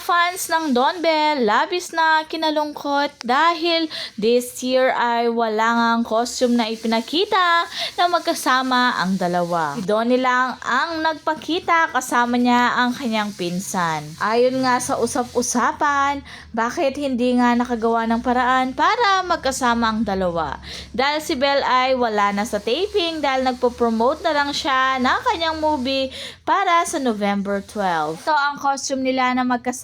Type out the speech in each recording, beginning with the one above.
fans ng Don Bell, labis na kinalungkot dahil this year ay wala ngang costume na ipinakita na magkasama ang dalawa. Si Donnie lang ang nagpakita kasama niya ang kanyang pinsan. Ayon nga sa usap-usapan, bakit hindi nga nakagawa ng paraan para magkasama ang dalawa? Dahil si Bell ay wala na sa taping dahil nagpo-promote na lang siya ng kanyang movie para sa November 12. Ito ang costume nila na magkasama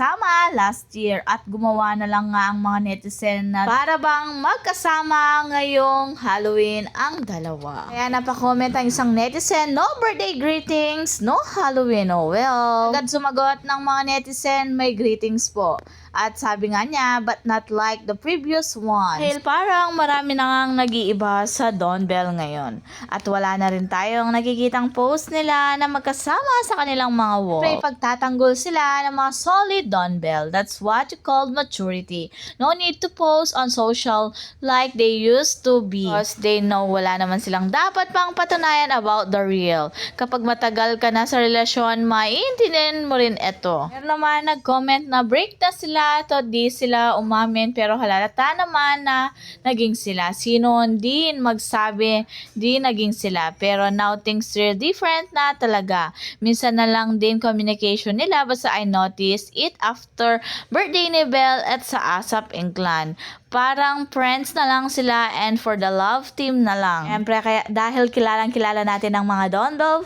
last year at gumawa na lang nga ang mga netizen na para bang magkasama ngayong Halloween ang dalawa. Kaya napakomment ang isang netizen, no birthday greetings, no Halloween, oh well. Agad sumagot ng mga netizen, may greetings po. At sabi nga niya, but not like the previous one. Dahil parang marami na ngang nag-iiba sa Don Bell ngayon. At wala na rin tayong nakikitang post nila na magkasama sa kanilang mga wall. May pagtatanggol sila ng mga solid Don Bell. That's what you call maturity. No need to post on social like they used to be. Because they know wala naman silang dapat pang patunayan about the real. Kapag matagal ka na sa relasyon, maiintindihan mo rin ito. Meron naman nag-comment na break na sila to di sila umamin pero halata naman na naging sila. Sino din magsabi di naging sila. Pero now things are different na talaga. Minsan na lang din communication nila basta I noticed after birthday ni Belle at sa ASAP Inclan. Parang friends na lang sila and for the love team na lang. Siyempre, kaya, dahil kilalang kilala natin ang mga Don Bell,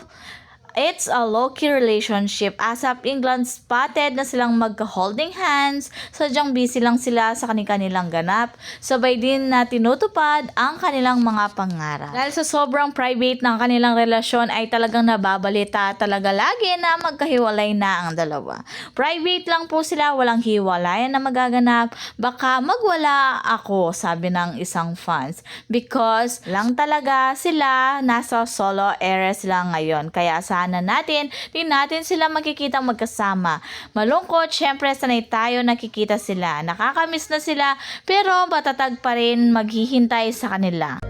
It's a low-key relationship. ASAP England spotted na silang magka-holding hands. Sadyang busy lang sila sa kanilang ganap. Sabay din na tinutupad ang kanilang mga pangarap. Dahil sa sobrang private ng kanilang relasyon ay talagang nababalita talaga lagi na magkahiwalay na ang dalawa. Private lang po sila, walang hiwalayan na magaganap. Baka magwala ako, sabi ng isang fans. Because lang talaga sila nasa solo era sila ngayon. Kaya sana natin, din natin sila makikita magkasama. Malungkot, syempre sanay tayo nakikita sila. Nakakamiss na sila, pero matatag pa rin maghihintay sa kanila.